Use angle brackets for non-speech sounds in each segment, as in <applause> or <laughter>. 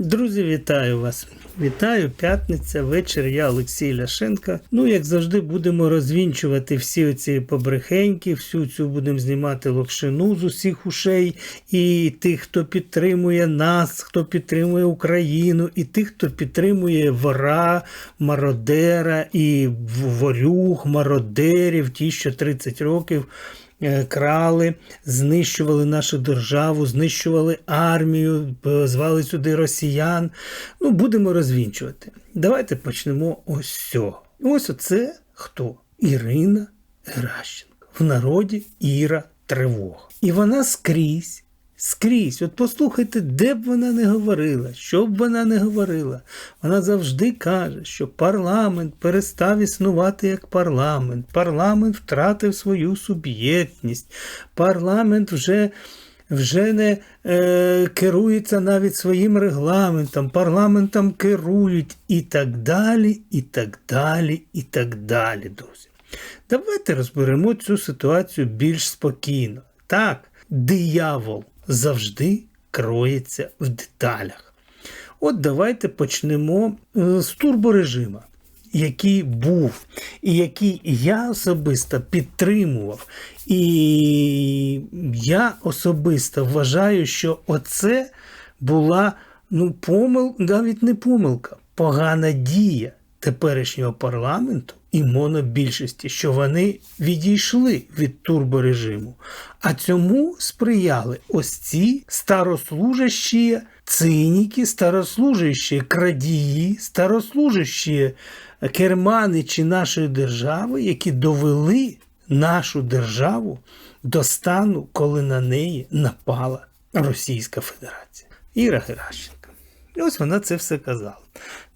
Друзі, вітаю вас! Вітаю, п'ятниця, вечір. Я Олексій Ляшенко. Ну, як завжди, будемо розвінчувати всі оці побрехеньки, всю цю будемо знімати локшину з усіх ушей, і тих, хто підтримує нас, хто підтримує Україну, і тих, хто підтримує вора, мародера і ворюг, мародерів, ті, що 30 років крали, знищували нашу державу, знищували армію, е, звали сюди росіян. Ну, будемо розвінчувати. Давайте почнемо ось з цього. Ось оце хто? Ірина Геращенко. В народі Іра Тривога. І вона скрізь. Скрізь, от послухайте, де б вона не говорила, що б вона не говорила. Вона завжди каже, що парламент перестав існувати як парламент, парламент втратив свою суб'єктність, парламент вже вже не е, керується навіть своїм регламентом, парламентом керують і так далі, і так далі, і так далі, друзі. Давайте розберемо цю ситуацію більш спокійно. Так, диявол завжди кроється в деталях. От давайте почнемо е, з турборежима, який був, і який я особисто підтримував. І я особисто вважаю, що оце була ну, помил, навіть не помилка, погана дія теперішнього парламенту і монобільшості, що вони відійшли від турборежиму. А цьому сприяли ось ці старослужащі циніки, старослужащі крадії, старослужащі керманичі нашої держави, які довели нашу державу до стану, коли на неї напала Російська Федерація. Іра Геращенко. І ось вона це все казала.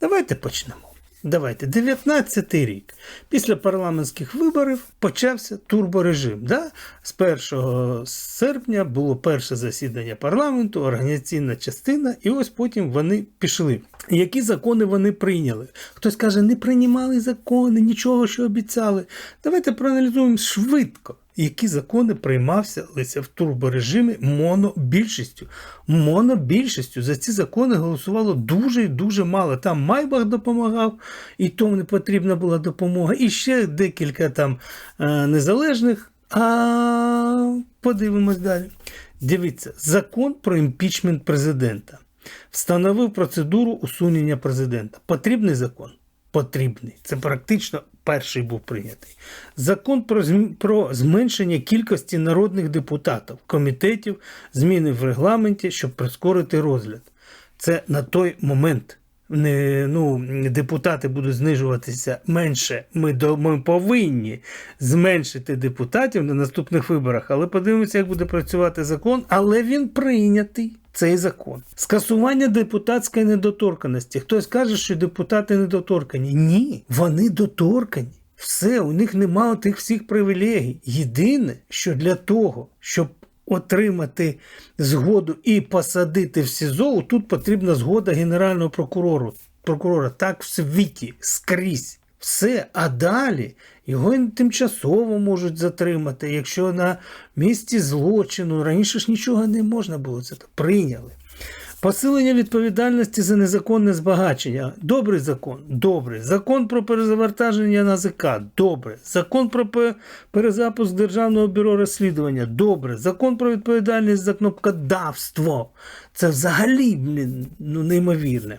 Давайте почнемо. Давайте, 19-й рік. Після парламентських виборів почався турборежим. Да? З 1 серпня було перше засідання парламенту, організаційна частина, і ось потім вони пішли. Які закони вони прийняли? Хтось каже, не приймали закони, нічого, що обіцяли. Давайте проаналізуємо швидко. Які закони приймався лише в турборежимі монобільшістю. Монобільшістю за ці закони голосувало дуже і дуже мало. Там Майбах допомагав, і тому не потрібна була допомога. І ще декілька там е, незалежних. А подивимось далі. Дивіться, закон про імпічмент президента встановив процедуру усунення президента. Потрібний закон? Потрібний. Це практично перший був прийнятий. Закон про, зменшення кількості народних депутатів, комітетів, зміни в регламенті, щоб прискорити розгляд. Це на той момент. Не, ну, Депутати будуть знижуватися менше. Ми до, ми повинні зменшити депутатів на наступних виборах. Але подивимося, як буде працювати закон. Але він прийнятий. Цей закон. Скасування депутатської недоторканості. Хтось каже, що депутати недоторкані. Ні, вони доторкані. Все, у них немає тих всіх привілегій. Єдине, що для того, щоб отримати згоду і посадити в СІЗО, тут потрібна згода Генерального прокурору. прокурора. Так в світі скрізь. Все, а далі його тимчасово можуть затримати, якщо на місці злочину раніше ж нічого не можна було це прийняли. Посилення відповідальності за незаконне збагачення. Добрий закон. Добре. Закон про перезавантаження НАЗК. Добре. Закон про перезапуск Державного бюро розслідування. Добре. Закон про відповідальність за кнопкодавство. Це взагалі ну, неймовірне.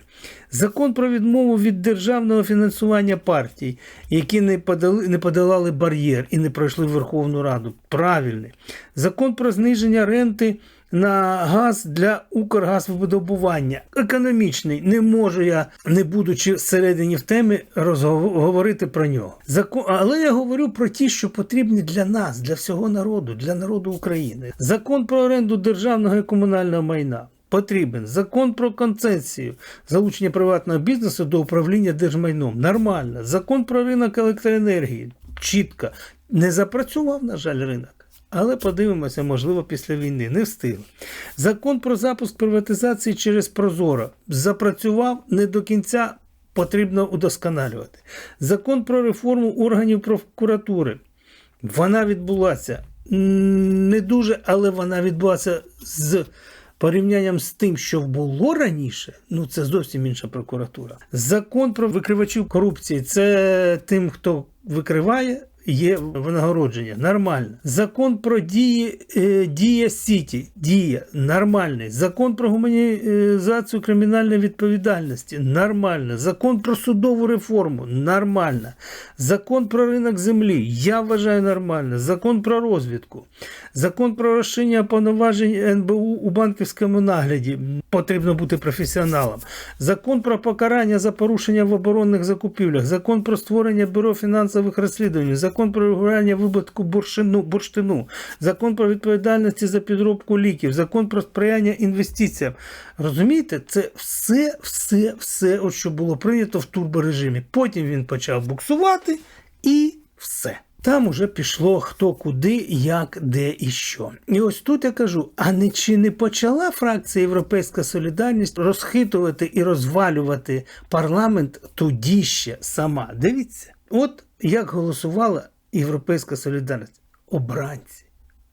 Закон про відмову від державного фінансування партій, які не подали, не подолали бар'єр і не пройшли Верховну Раду. Правильний. Закон про зниження ренти на газ для Укргазвидобування. Економічний. Не можу я, не будучи всередині в темі, розговорити про нього. Закон, але я говорю про ті, що потрібні для нас, для всього народу, для народу України. Закон про оренду державного і комунального майна. Потрібен закон про концесію, залучення приватного бізнесу до управління держмайном. Нормально. Закон про ринок електроенергії. Чітко. Не запрацював, на жаль, ринок. Але подивимося, можливо, після війни не встиг. Закон про запуск приватизації через Прозоро запрацював не до кінця. Потрібно удосконалювати. Закон про реформу органів прокуратури. Вона відбулася не дуже, але вона відбулася з порівнянням з тим, що було раніше, ну це зовсім інша прокуратура. Закон про викривачів корупції це тим, хто викриває. Є винагородження, нормально. Закон про дії е, дія Сіті, дія нормальний. Закон про гуманізацію кримінальної відповідальності нормально. Закон про судову реформу нормально. Закон про ринок землі, я вважаю нормально. Закон про розвідку, закон про розширення повноважень НБУ у банківському нагляді. Потрібно бути професіоналом. Закон про покарання за порушення в оборонних закупівлях, закон про створення бюро фінансових розслідувань, закон про регулювання випадку бурштину, бурштину, закон про відповідальність за підробку ліків, закон про сприяння інвестиціям. Розумієте, це все, все, все, от що було прийнято в турборежимі. Потім він почав буксувати і все. Там уже пішло хто куди, як, де і що. І ось тут я кажу: а не чи не почала фракція Європейська Солідарність розхитувати і розвалювати парламент тоді ще сама? Дивіться, от як голосувала Європейська Солідарність. Обранці,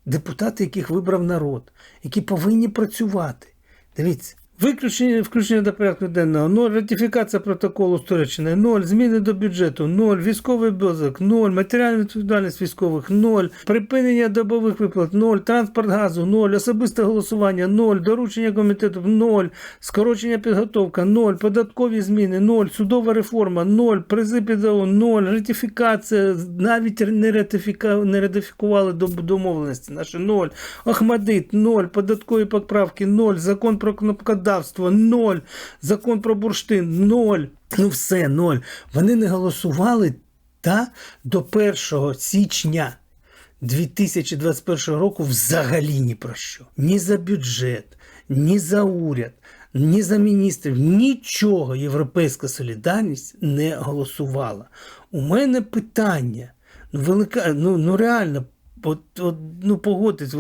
депутати, яких вибрав народ, які повинні працювати. Дивіться. Виключення включення до порядку денного. 0, ратифікація протоколу з Туреччиною 0, зміни до бюджету. 0, військовий обов'язок. 0, матеріальна відповідальність військових. 0, припинення добових виплат. 0, транспорт газу. 0, особисте голосування. 0, доручення комітету. 0, скорочення підготовка. 0, податкові зміни. 0, судова реформа. 0, призи ПДО 0, ратифікація, навіть не, ратифіка, не ратифікували до домовленості наші. 0, Охмадит. 0, податкові поправки. 0, закон про кнопкодавство 0, закон про бурштин 0. Ну все, 0. Вони не голосували та до 1 січня 2021 року взагалі ні про що. Ні за бюджет, ні за уряд, ні за міністрів, нічого Європейська солідарність не голосувала. У мене питання. Ну, велика, ну, ну реально, от, от, ну погодьтесь,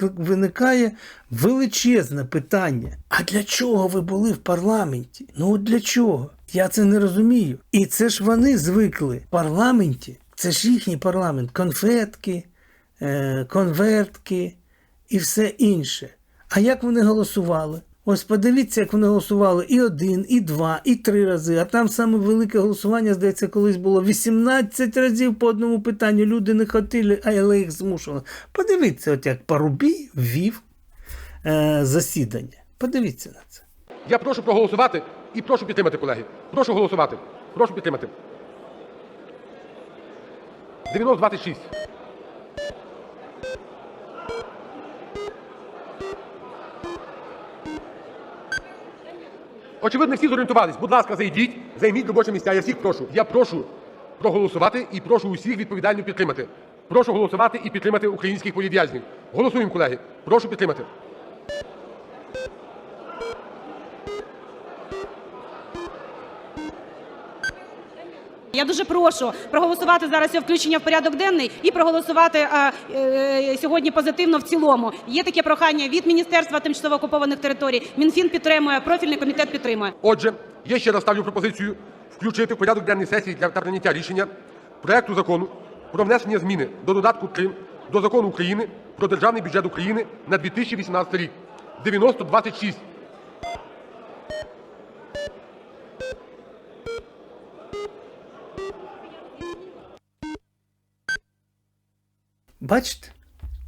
виникає величезне питання. А для чого ви були в парламенті? Ну от для чого? Я це не розумію. І це ж вони звикли в парламенті. Це ж їхній парламент. Конфетки, е, конвертки і все інше. А як вони голосували? Ось подивіться, як вони голосували і один, і два, і три рази. А там саме велике голосування, здається, колись було 18 разів по одному питанню. Люди не хотіли, але їх змушували. Подивіться, от як Парубій ввів е, засідання. Подивіться на це. Я прошу проголосувати і прошу підтримати, колеги. Прошу голосувати. Прошу підтримати. 9026. Очевидно, всі зорієнтувались. Будь ласка, зайдіть, займіть робочі місця. Я всіх прошу. Я прошу проголосувати і прошу усіх відповідально підтримати. Прошу голосувати і підтримати українських політв'язнів. Голосуємо, колеги. Прошу підтримати. Я дуже прошу проголосувати зараз його включення в порядок денний і проголосувати е, е, сьогодні позитивно в цілому. Є таке прохання від Міністерства тимчасово окупованих територій. Мінфін підтримує, профільний комітет підтримує. Отже, я ще раз ставлю пропозицію включити в порядок денний сесії для прийняття рішення проекту закону про внесення зміни до додатку 3 до Закону України про Державний бюджет України на 2018 рік. 9026. Бачите?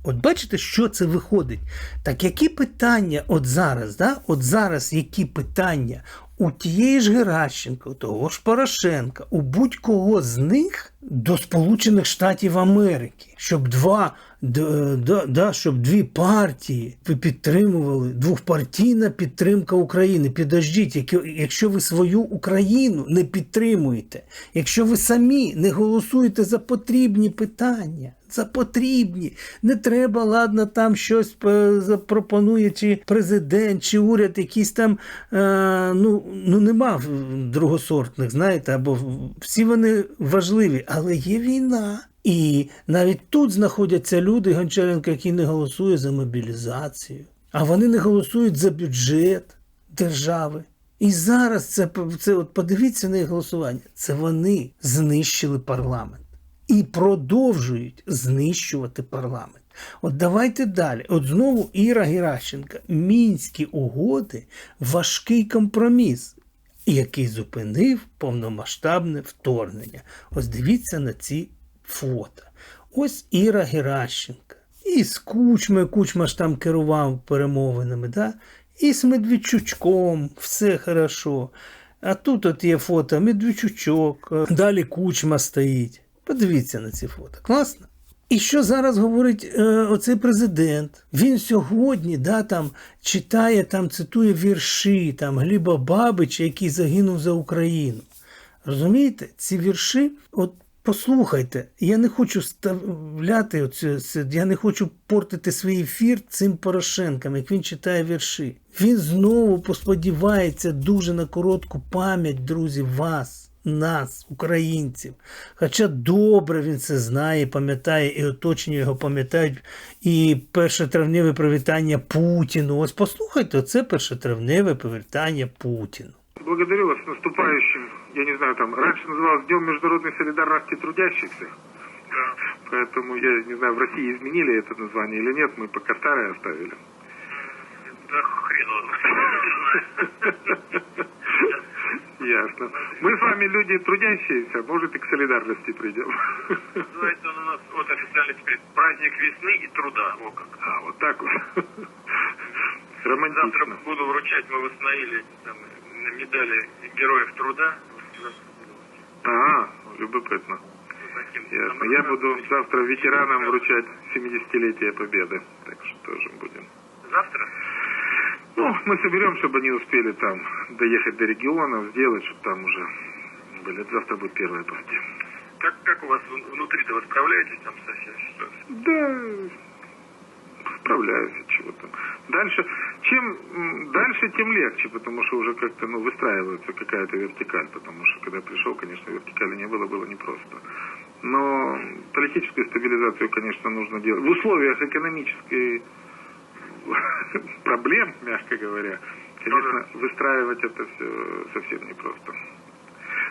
От бачите, що це виходить? Так які питання от зараз, да? от зараз які питання у тієї ж Геращенко, у того ж Порошенка, у будь-кого з них до Сполучених Штатів Америки, щоб два да, да, щоб дві партії ви підтримували двохпартійна підтримка України. Підождіть, якщо ви свою Україну не підтримуєте, якщо ви самі не голосуєте за потрібні питання, за потрібні, не треба, ладно, там щось е, запропонує чи президент, чи уряд, якісь там е, ну, ну нема другосортних, знаєте, або всі вони важливі, але є війна. І навіть тут знаходяться люди, Гончаренко, які не голосують за мобілізацію, а вони не голосують за бюджет держави. І зараз це, це от подивіться на їх голосування. Це вони знищили парламент і продовжують знищувати парламент. От давайте далі. От знову Іра Геращенка. Мінські угоди важкий компроміс, який зупинив повномасштабне вторгнення. Ось дивіться на ці фото. Ось Іра Геращенка. І з Кучмою, Кучма ж там керував перемовинами, да? і з Медведчучком, все хорошо. А тут от є фото Медведчучок, далі Кучма стоїть. Подивіться на ці фото. Класно? І що зараз говорить е, оцей президент? Він сьогодні да, там, читає, там, цитує вірші там, Гліба Бабича, який загинув за Україну. Розумієте, ці вірші, от послухайте, я не хочу ставляти оцю, я не хочу портити свій ефір цим Порошенком, як він читає вірші. Він знову посподівається дуже на коротку пам'ять, друзі, вас, нас, українців. Хоча добре він це знає, пам'ятає, і оточення його пам'ятають, і першотравневе привітання Путіну. Ось послухайте, оце першотравневе привітання Путіну. Благодарю вас с наступающим, я не знаю, там, раньше называлось Днем международной солидарности трудящихся. Поэтому, я не знаю, в России изменили это название или нет, мы пока старое оставили. Да хрен его <laughs> Ясно. Мы с вами люди трудящиеся, может и к солидарности придем. Называется он у нас вот официально теперь праздник весны и труда. О, как. А, вот так вот. Завтра Романтично. буду вручать, мы восстановили там, медали героев труда. А, любопытно. Ясно. Я буду завтра ветеранам вручать 70-летие Победы. Так что тоже будем. Завтра? Ну, мы соберем, чтобы они успели там доехать до регионов, сделать, чтобы там уже были. Это завтра будет первая партия. Как, как у вас вн- внутри-то вы справляетесь там со всей ситуацией? Да, справляюсь, от чего там. Дальше, чем дальше, тем легче, потому что уже как-то, ну, выстраивается какая-то вертикаль, потому что когда пришел, конечно, вертикали не было, было непросто. Но политическую стабилизацию, конечно, нужно делать. В условиях экономической <laughs> проблем, мягко говоря, конечно, выстраивать это все совсем непросто.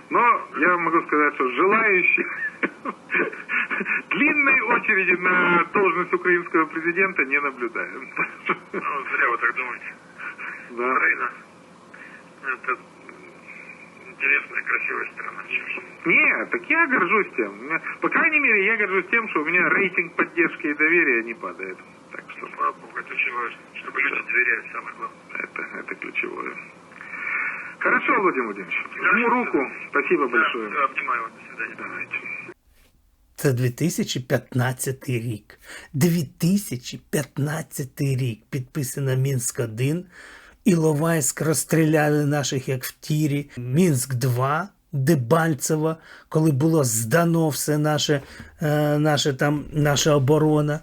Но я могу сказать, что желающих <laughs> длинной очереди на должность украинского президента не наблюдаем. Ну, зря вы так думаете. Да. Украина это интересная, красивая страна. Нет, так я горжусь тем. По крайней мере, я горжусь тем, что у меня рейтинг поддержки и доверия не падает. Так что Слава Богу, это очень важно, чтобы люди доверяли, самое главное. это, это ключевое. Хорошо, Владимир Владимирович. Жму руку. Спасибо большое. Да, обнимаю вас, до свидания. Давайте. Це 2015 рік. 2015 рік підписана Мінськ 1 Іловайськ розстріляли наших як в тірі. Мінськ 2 Дебальцево, коли було здано все наше, е, наше там, наша оборона.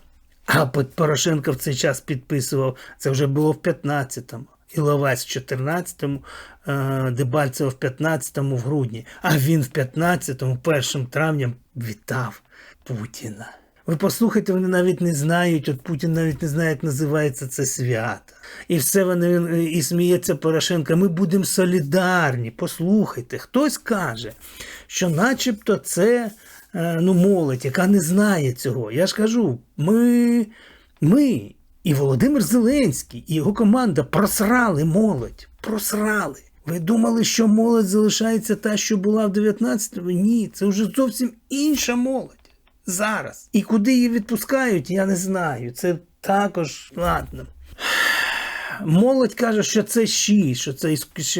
А Порошенко в цей час підписував, це вже було в 15-му. Іловайськ в 14-му, е, Дебальцево в 15-му в грудні. А він в 15-му, 1 травня, вітав Путіна. Ви послухайте, вони навіть не знають, от Путін навіть не знає, як називається це свято. І все вони і сміється Порошенко. Ми будемо солідарні. Послухайте, хтось каже, що начебто це ну, молодь, яка не знає цього. Я ж кажу, ми, ми і Володимир Зеленський, і його команда просрали молодь. Просрали. Ви думали, що молодь залишається та, що була в 19-му? Ні, це вже зовсім інша молодь. Зараз. І куди її відпускають, я не знаю. Це також ладно. Молодь каже, що це щі, що це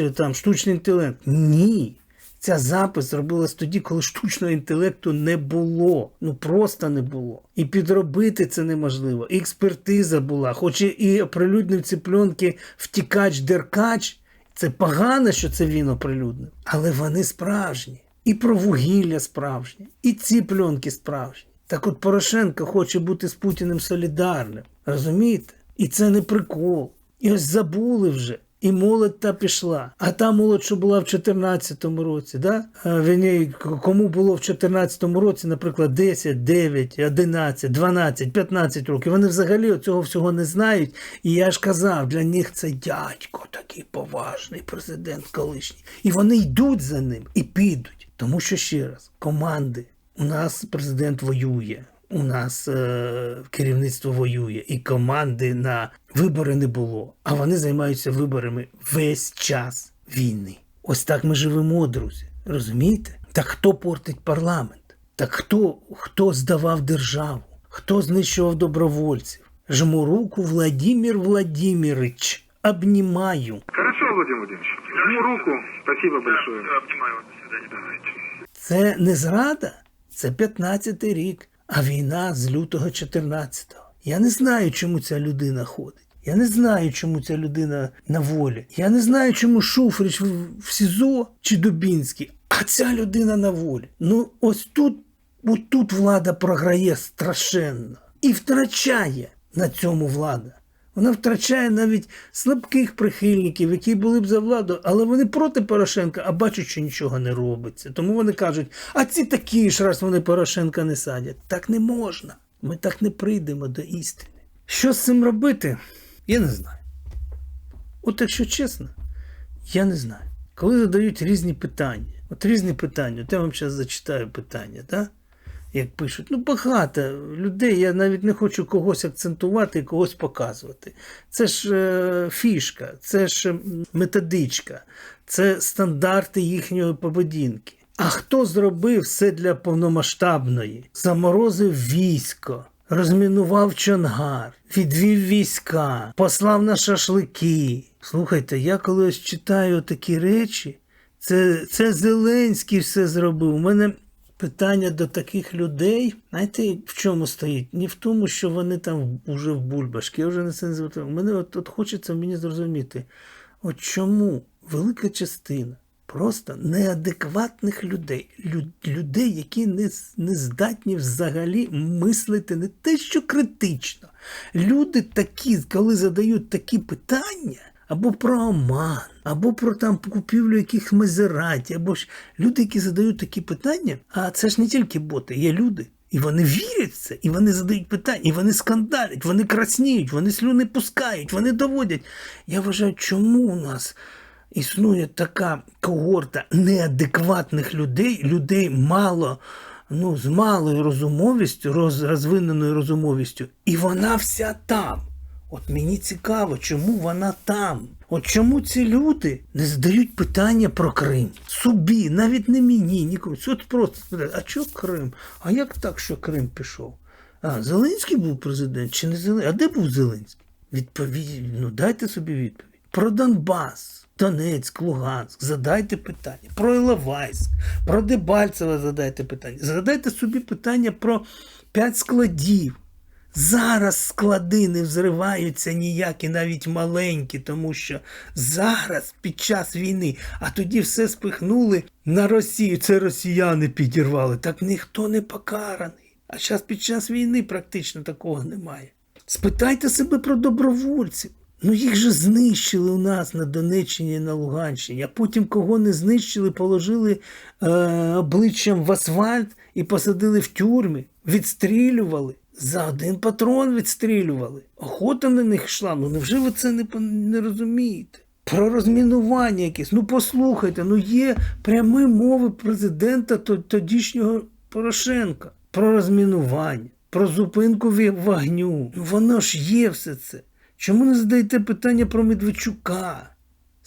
там штучний інтелект. Ні. Ця запис робилась тоді, коли штучного інтелекту не було. Ну просто не було. І підробити це неможливо. І експертиза була, хоч і- оприлюднив ці пленки втікач-деркач. Це погано, що це він оприлюднив. Але вони справжні. І про вугілля справжні, і ці пленки справжні. Так от Порошенко хоче бути з Путіним солідарним. Розумієте? І це не прикол. І ось забули вже. І молодь та пішла. А та молодь, що була в 14-му році, да? А, кому було в 14-му році, наприклад, 10, 9, 11, 12, 15 років, вони взагалі цього всього не знають. І я ж казав, для них це дядько такий поважний президент колишній. І вони йдуть за ним і підуть. Тому що ще раз, команди, у нас президент воює. У нас е, керівництво воює і команди на вибори не було, а вони займаються виборами весь час війни. Ось так ми живемо, друзі. Розумієте? Так хто портить парламент? Так хто, хто здавав державу? Хто знищував добровольців? Жму руку Владимир Владимирович. Обнімаю. Хорошо, Владимир Владимирович. Жму руку. Спасибо большое. Обнимаю вас. До. Давайте. Це не зрада, це 15-й рік, а війна з лютого 14-го. Я не знаю, чому ця людина ходить. Я не знаю, чому ця людина на волі. Я не знаю, чому Шуфрич в, СІЗО чи Дубінський, а ця людина на волі. Ну, ось тут, отут тут влада програє страшенно і втрачає на цьому влада. Вона втрачає навіть слабких прихильників, які були б за владу, але вони проти Порошенка, а бачать, що нічого не робиться. Тому вони кажуть, а ці такі ж, раз вони Порошенка не садять. Так не можна. Ми так не прийдемо до істини. Що з цим робити? Я не знаю. От якщо чесно, я не знаю. Коли задають різні питання, от різні питання, от я вам зараз зачитаю питання, так? Як пишуть, ну багато людей, я навіть не хочу когось акцентувати і когось показувати. Це ж е, фішка, це ж методичка, це стандарти їхньої поведінки. А хто зробив все для повномасштабної? Заморозив військо, розмінував Чонгар, відвів війська, послав на шашлики. Слухайте, я коли ось читаю такі речі, це, це Зеленський все зробив. У мене питання до таких людей, знаєте, в чому стоїть? Не в тому, що вони там вже в бульбашки, я вже не це не звертаю. Мене от, от хочеться мені зрозуміти, от чому велика частина просто неадекватних людей, лю- людей, які не, не здатні взагалі мислити не те, що критично. Люди такі, коли задають такі питання, або про Оман, або про там купівлю яких Мазераті, або ж люди, які задають такі питання, а це ж не тільки боти, є люди. І вони вірять в це, і вони задають питання, і вони скандалять, вони красніють, вони слюни пускають, вони доводять. Я вважаю, чому у нас існує така когорта неадекватних людей, людей мало, ну, з малою розумовістю, роз, розвиненою розумовістю, і вона вся там. От мені цікаво, чому вона там. От чому ці люди не задають питання про Крим? Собі, навіть не мені, нікому. От просто а чого Крим? А як так, що Крим пішов? А, Зеленський був президент чи не Зеленський? А де був Зеленський? Відповідь, ну дайте собі відповідь. Про Донбас, Донецьк, Луганськ, задайте питання. Про Іловайськ, про Дебальцево задайте питання. Задайте собі питання про п'ять складів. Зараз склади не взриваються ніякі, навіть маленькі, тому що зараз під час війни, а тоді все спихнули на Росію. Це росіяни підірвали. Так ніхто не покараний. А зараз під час війни практично такого немає. Спитайте себе про добровольців. Ну їх же знищили у нас на Донеччині і на Луганщині, а потім кого не знищили, положили е, обличчям в асфальт і посадили в тюрми, відстрілювали. За один патрон відстрілювали. Охота на них йшла. Ну невже ви це не, не розумієте? Про розмінування якесь. Ну послухайте, ну є прямі мови президента тодішнього Порошенка про розмінування, про зупинку вогню. Ну воно ж є все це. Чому не задаєте питання про Медведчука?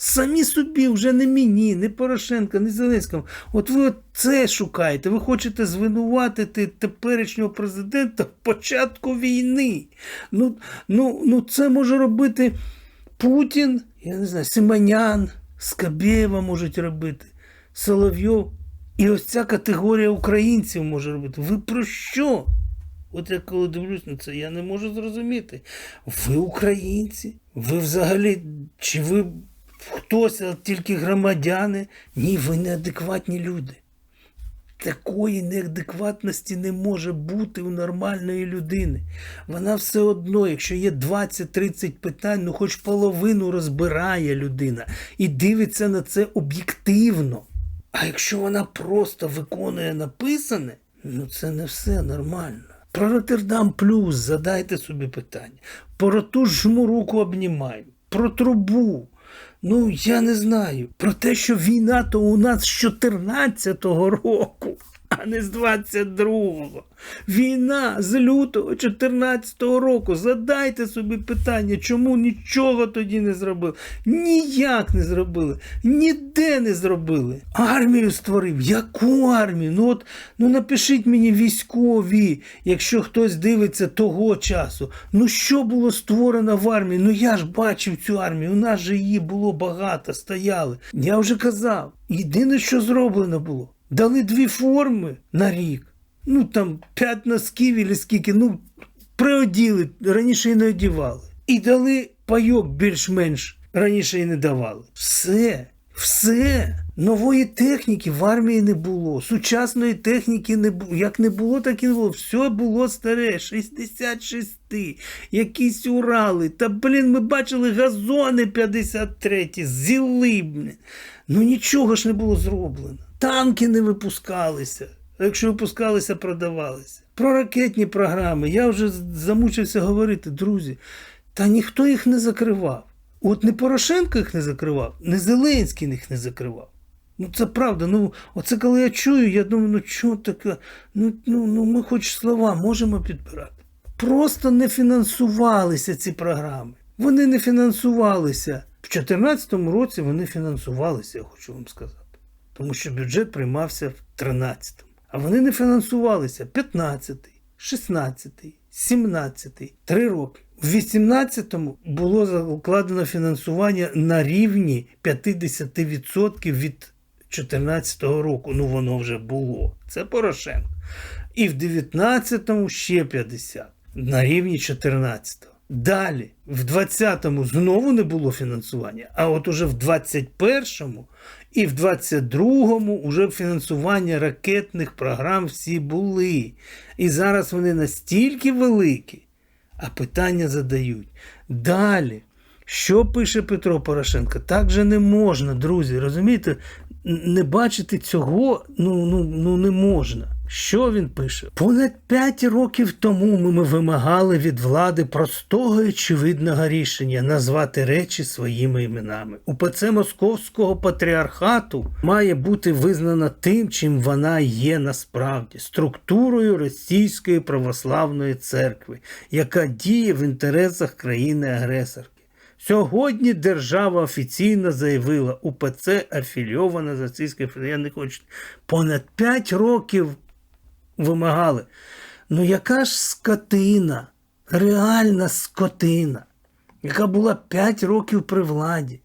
Самі собі вже не мені, не Порошенка, не Зеленському. От ви це шукаєте. Ви хочете звинуватити теперішнього президента в початку війни. Ну, ну, ну це може робити Путін, я не знаю, Симонян, Скабєва можуть робити, Соловйов. І ось ця категорія українців може робити. Ви про що? От я коли дивлюсь на це, я не можу зрозуміти. Ви українці? Ви взагалі, чи ви хтось, а тільки громадяни? Ні, ви неадекватні люди. Такої неадекватності не може бути у нормальної людини. Вона все одно, якщо є 20-30 питань, ну хоч половину розбирає людина і дивиться на це об'єктивно. А якщо вона просто виконує написане, ну це не все нормально. Про Роттердам Плюс задайте собі питання. Про ту ж руку обнімаю. Про трубу. Ну, я не знаю. Про те, що війна то у нас з 14-го року. А не з 22-го. Війна з лютого 14-го року. Задайте собі питання, чому нічого тоді не зробили? Ніяк не зробили, ніде не зробили. Армію створив. Яку армію? Ну от ну напишіть мені військові, якщо хтось дивиться того часу. Ну що було створено в армії? Ну я ж бачив цю армію. У нас же її було багато, стояли. Я вже казав. Єдине, що зроблено було. Дали дві форми на рік. Ну там п'ять носків і скільки, ну приоділи, раніше і не одівали. І дали пайок більш-менш раніше і не давали. Все, все. Нової техніки в армії не було. Сучасної техніки не було. Як не було, так і не було. Все було старе. 66, якісь Урали. Та блін, ми бачили газони 53, зіли. Ну нічого ж не було зроблено. Танки не випускалися. Якщо випускалися, продавалися. Про ракетні програми я вже замучився говорити, друзі. Та ніхто їх не закривав. От не Порошенко їх не закривав, не Зеленський їх не закривав. Ну це правда. Ну, оце коли я чую, я думаю, ну чого таке? Ну, ну, ну ми хоч слова можемо підбирати. Просто не фінансувалися ці програми. Вони не фінансувалися. В 2014 році вони фінансувалися, я хочу вам сказати. Тому що бюджет приймався в 13-му. А вони не фінансувалися 15-й, 16-й, 17-й, 3 роки. В 18-му було закладено фінансування на рівні 50% від 2014 року. Ну воно вже було. Це Порошенко. І в 19-му ще 50 на рівні 14-го. Далі, в 20-му знову не було фінансування, а от уже в 21-му і в 22-му уже фінансування ракетних програм всі були. І зараз вони настільки великі, а питання задають. Далі, що пише Петро Порошенко? Так же не можна, друзі, розумієте? Не бачити цього ну, ну, ну не можна. Що він пише? Понад п'ять років тому ми, вимагали від влади простого і очевидного рішення назвати речі своїми іменами. УПЦ Московського патріархату має бути визнана тим, чим вона є насправді структурою Російської православної церкви, яка діє в інтересах країни-агресорки. Сьогодні держава офіційно заявила, УПЦ афільована з Російською Федерацією. Понад 5 років вимагали. Ну яка ж скотина, реальна скотина, яка була 5 років при владі,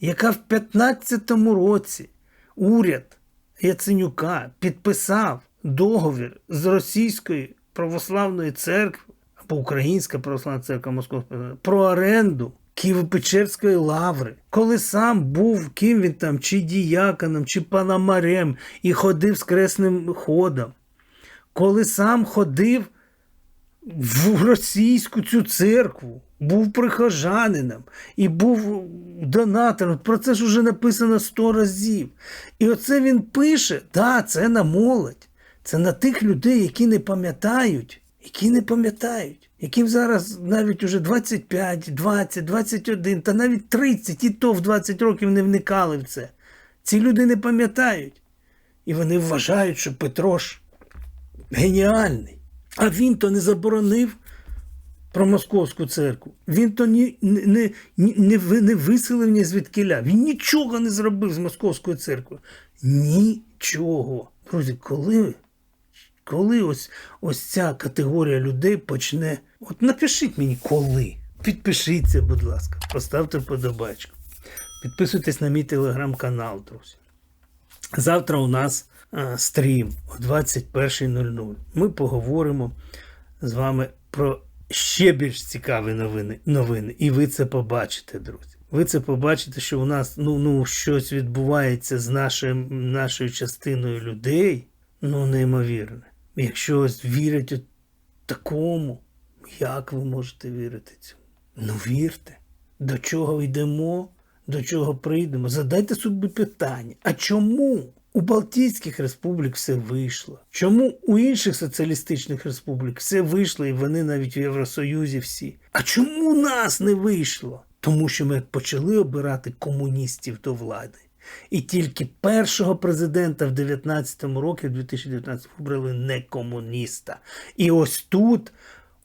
яка в 15-му році уряд Яценюка підписав договір з Російською православною церквою або Українська православна церква Московська про оренду Києво-Печерської лаври, коли сам був ким він там, чи діяконом, чи панамарем, і ходив з кресним ходом, коли сам ходив в російську цю церкву, був прихожанином і був донатором. Про це ж вже написано сто разів. І оце він пише, да, це на молодь, це на тих людей, які не пам'ятають, які не пам'ятають, яким зараз навіть уже 25, 20, 21, та навіть 30, і то в 20 років не вникали в це. Ці люди не пам'ятають. І вони вважають, що Петро ж геніальний. А він то не заборонив про московську церкву. Він то ні, не, не, не, виселив ні звідкиля. Він нічого не зробив з московською церквою. Нічого. Друзі, коли, коли ось, ось ця категорія людей почне. От напишіть мені коли. Підпишіться, будь ласка, поставте подобачку. Підписуйтесь на мій телеграм-канал, друзі. Завтра у нас стрім о 21.00. Ми поговоримо з вами про ще більш цікаві новини. новини. І ви це побачите, друзі. Ви це побачите, що у нас ну, ну, щось відбувається з нашим, нашою частиною людей. Ну, неймовірне. Якщо ось вірять у такому, як ви можете вірити цьому? Ну вірте. До чого йдемо, до чого прийдемо. Задайте собі питання. А чому у Балтійських республік все вийшло? Чому у інших соціалістичних республік все вийшло і вони навіть в Євросоюзі всі? А чому у нас не вийшло? Тому що ми почали обирати комуністів до влади. І тільки першого президента в 19-му році, в 2019 вибрали не комуніста. І ось тут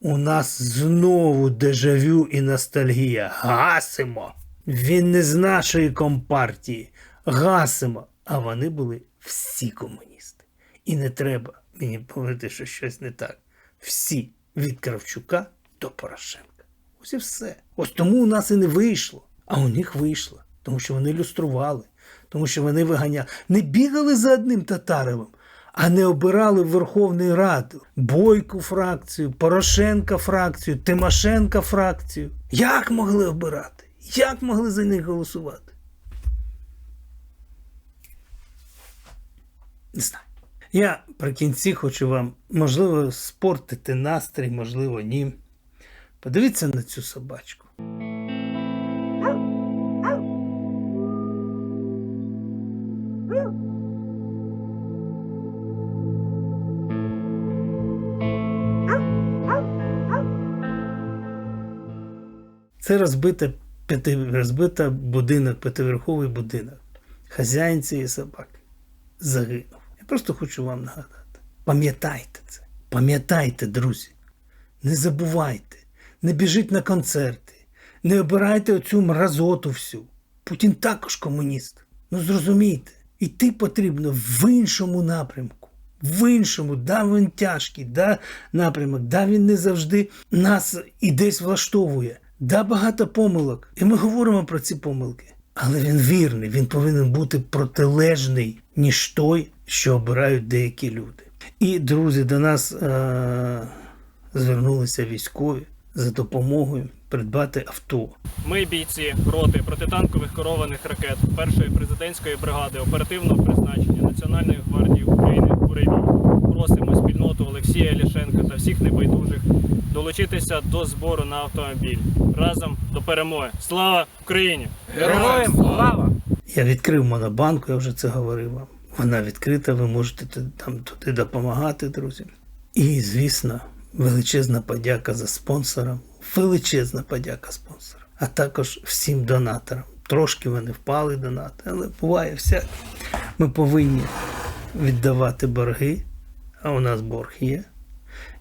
у нас знову дежавю і ностальгія. Гасимо! Він не з нашої компартії. Гасимо. А вони були всі комуністи. І не треба мені говорити, що щось не так. Всі від Кравчука до Порошенка. Ось і все. Ось тому у нас і не вийшло. А у них вийшло. Тому що вони люстрували, тому що вони виганяли. Не бігали за одним Татаровим, а не обирали в Верховну Раду Бойку фракцію, Порошенка фракцію, Тимошенка фракцію. Як могли обирати? Як могли за них голосувати? Не знаю. Я при кінці хочу вам, можливо, спортити настрій, можливо, ні. Подивіться на цю собачку. Це розбите розбита будинок, п'ятиверховий будинок. Хазяїн цієї собаки загинув. Просто хочу вам нагадати. Пам'ятайте це. Пам'ятайте, друзі. Не забувайте, не біжіть на концерти, не обирайте оцю мразоту всю. Путін також комуніст. Ну зрозумійте, іти потрібно в іншому напрямку. В іншому, да, він тяжкий, да, напрямок, да, він не завжди нас і десь влаштовує. Да, багато помилок. І ми говоримо про ці помилки. Але він вірний, він повинен бути протилежний, ніж той, що обирають деякі люди. І, друзі, до нас е- звернулися військові за допомогою придбати авто. Ми, бійці роти протитанкових керованих ракет першої президентської бригади оперативного призначення Національної гвардії України «Буревій» просимо спільноту Олексія Ляшенка та всіх небайдужих долучитися до збору на автомобіль разом до перемоги. Слава Україні! Героям слава! Я відкрив монобанку, я вже це говорив вам. Вона відкрита, ви можете там туди допомагати, друзі. І, звісно, величезна подяка за спонсорам, величезна подяка спонсорам, а також всім донаторам. Трошки вони впали донати, але буває всяке. Ми повинні віддавати борги, а у нас борг є.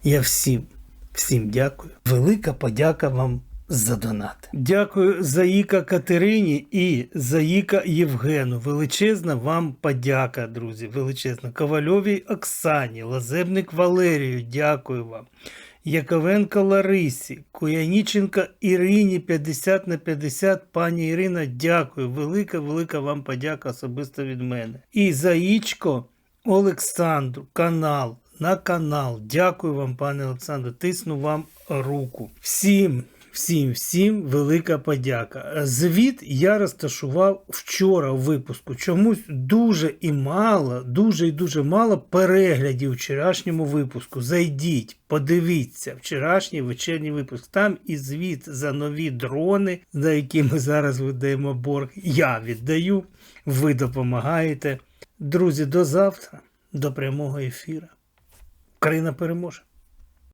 Я всім, всім дякую. Велика подяка вам за донати. Дякую Заїка Катерині і Заїка Євгену. Величезна вам подяка, друзі. Величезна. Ковальовій Оксані, Лазебник Валерію, дякую вам. Яковенко Ларисі, Куяніченка Ірині 50 на 50. Пані Ірина, дякую. Велика, велика вам подяка особисто від мене. І Заїчко Олександру, канал на канал. Дякую вам, пане Олександру. Тисну вам руку. Всім, всім, всім велика подяка. Звіт я розташував вчора у випуску. Чомусь дуже і мало, дуже і дуже мало переглядів у вчорашньому випуску. Зайдіть, подивіться вчорашній вечірній випуск. Там і звіт за нові дрони, за які ми зараз видаємо борг. Я віддаю, ви допомагаєте. Друзі, до завтра, до прямого ефіру. Україна переможе.